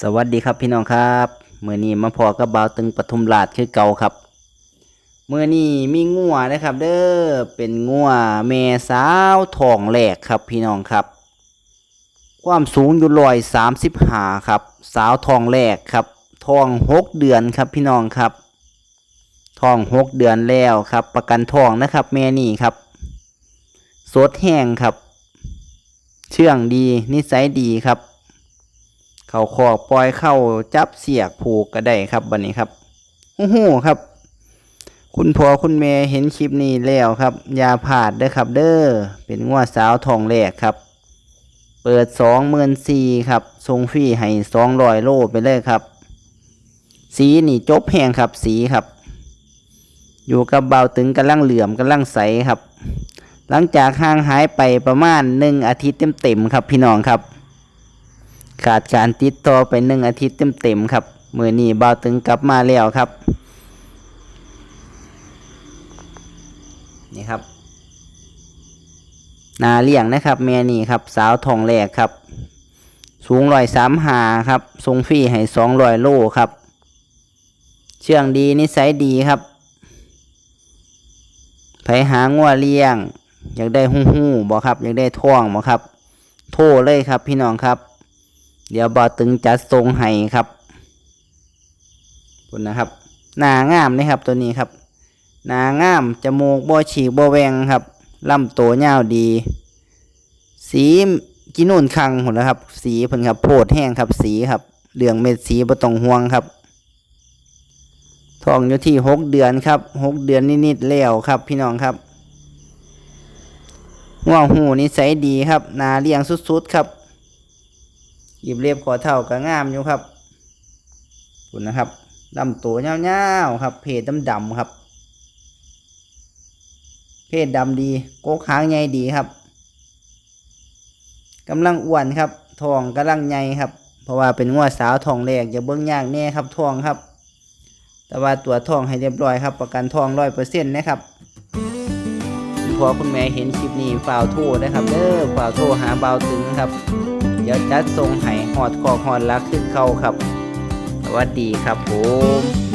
สวัสดีครับพี่น้องครับเมื่อนี้มาพอกับบ่าวตึงปทุมราชคือเก่าครับเมื่อนี้มีงัวนะครับ เด้อเป็นงัวแม่สาวทองแหลกครับพี่น้องครับ ความสูงอยู่ร้อยสามสิบหาครับ สาวทองแหลกครับทองหกเดือนครับพี่น้องครับทองหกเดือนแล้วครับ ประกันทองนะครับ แม่นี่ครับสดแห้งครับ เชื่องดีนิสัยดีครับ เขาขอกปล่อยเข้าจับเสียกผูกก็ได้ครับบันนี้ครับโอ้โหครับ คุณพ่อคุณแม่เห็นคลิปนี้แล้วครับ อย่าพลาดเด้อครับ เด้อเป็นงวดสาวทองแรกครับ เปิดสองหมื่นสี่ครับทรงฟรีให้สองร้อยโลไปเลยครับ สีนี่จบแหงครับสีครับ อยู่กับเบาตึงกำลังเหลื่อมกำลังใสครับ หลังจากห่างหายไปประมาณหนึ่งอาทิตย์เต็มๆครับพี่น้องครับ ขาดการติดต่อไปหนึ่งอาทิตย์เต็มๆครับมือนี้บ่าวตึงกลับมาแล้วครับ นี่ครับนาเลี้ยงนะครับแม่นี่ครับ สาวทองแหลกครับ สูงร้อยสามหาครับทรงฟรีให้สองร้อยโลครับ เชื่องดีนิสัยดีครับไปหางัวเลี้ยง อยากได้หู้หู้บ่ครับ อยากได้ท่วงบ่ครับ โทรเลยครับพี่น้องครับ เดี๋ยวบอตึงจัดทรงให้ครับคุณนะครับ หนางามนะครับตัวนี้ครับ หนางามจมูกบ่ฉีกบ่แวงครับลำตัวยาวดี สีกินุ่นคังหุ่นนะครับ สีเพิ่นครับโพดแห้งครับสีครับเหลืองเม็ดสีบ่ต้องห่วงครับทองอยู่ที่หกเดือนครับหกเดือนนิดๆแล้วครับ พี่น้องครับง่วงหูนิสัยดีครับนาเลี้ยงสุดๆครับ หยิบเรียบขอเท่าก็งามอยู่ครับคุณนะครับลำตัวเงาวๆครับ เพศดำๆครับ เพศดำดีโกกหางใหญ่ดีครับกำลังอ้วนครับทองกำลังใหญ่ครับ เพราะว่าเป็นงวดสาวทองแรกอย่าเบิ้งยากแน่ครับทองครับ แต่ว่าตัวทองให้เรียบร้อยครับ ประกันทองร้อยเปอร์เซ็นต์นะครับพอคุณแม่เห็นคลิปนี้ฝ่าวโทรนะครับเด้อฝ่าวโทรหาเบาตึงครับ เดี๋ยวจัดทรงให้หอดคอกหอดลักขึ้นเข่าครับ สวัสดีครับผม